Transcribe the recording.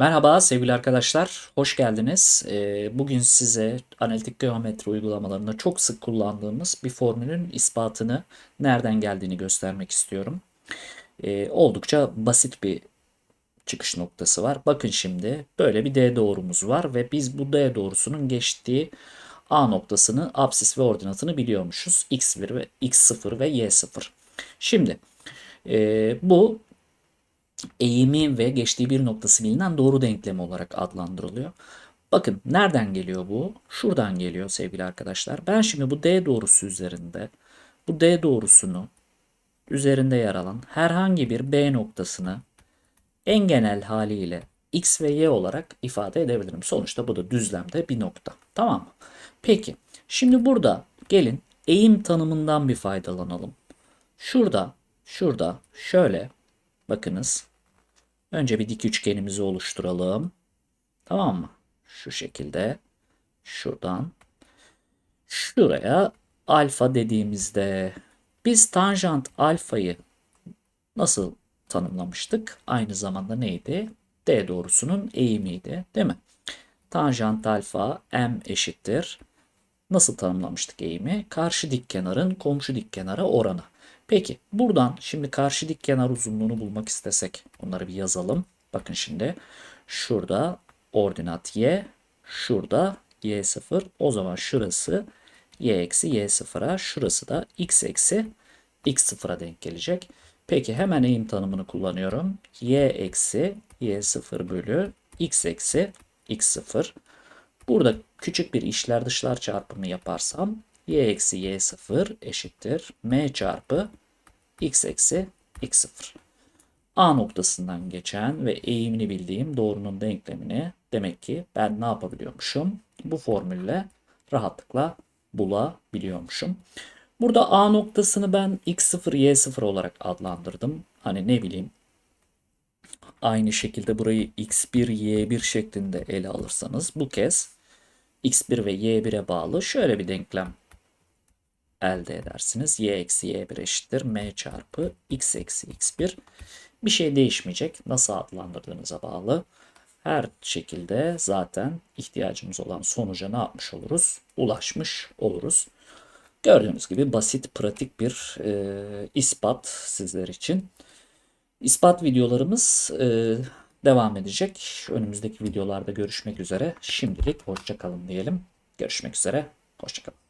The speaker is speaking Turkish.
Merhaba sevgili arkadaşlar, hoş geldiniz. Ee, Bugün size analitik geometri uygulamalarında çok sık kullandığımız bir formülün ispatını nereden geldiğini göstermek istiyorum. Ee, Oldukça basit bir çıkış noktası var. Bakın şimdi böyle bir D doğrumuz var ve biz bu D doğrusunun geçtiği A noktasını, apsis ve ordinatını biliyormuşuz. X1 ve X0 ve Y0. Şimdi e, bu eğimi ve geçtiği bir noktası bilinen doğru denklemi olarak adlandırılıyor. Bakın nereden geliyor bu? Şuradan geliyor sevgili arkadaşlar. Ben şimdi bu D doğrusu üzerinde bu D doğrusunu üzerinde yer alan herhangi bir B noktasını en genel haliyle X ve Y olarak ifade edebilirim. Sonuçta bu da düzlemde bir nokta. Tamam mı? Peki şimdi burada gelin eğim tanımından bir faydalanalım. Şurada, şurada şöyle bakınız Önce bir dik üçgenimizi oluşturalım. Tamam mı? Şu şekilde. Şuradan. Şuraya alfa dediğimizde biz tanjant alfayı nasıl tanımlamıştık? Aynı zamanda neydi? D doğrusunun eğimiydi. Değil mi? Tanjant alfa m eşittir. Nasıl tanımlamıştık eğimi? Karşı dik kenarın komşu dik kenara oranı. Peki buradan şimdi karşı dik kenar uzunluğunu bulmak istesek onları bir yazalım. Bakın şimdi şurada ordinat y, şurada y0. O zaman şurası y eksi y0'a, şurası da x eksi x0'a denk gelecek. Peki hemen eğim tanımını kullanıyorum. y eksi y0 bölü x eksi x0. Burada küçük bir işler dışlar çarpımı yaparsam y eksi y0 eşittir m çarpı x eksi x0. A noktasından geçen ve eğimini bildiğim doğrunun denklemini demek ki ben ne yapabiliyormuşum? Bu formülle rahatlıkla bulabiliyormuşum. Burada A noktasını ben x0, y0 olarak adlandırdım. Hani ne bileyim aynı şekilde burayı x1, y1 şeklinde ele alırsanız bu kez x1 ve y1'e bağlı şöyle bir denklem elde edersiniz. y eksi y1 eşittir m çarpı x eksi x1. Bir şey değişmeyecek. Nasıl adlandırdığınıza bağlı. Her şekilde zaten ihtiyacımız olan sonuca ne yapmış oluruz? Ulaşmış oluruz. Gördüğünüz gibi basit, pratik bir e, ispat sizler için. İspat videolarımız e, devam edecek. Önümüzdeki videolarda görüşmek üzere. Şimdilik hoşçakalın diyelim. Görüşmek üzere. Hoşçakalın.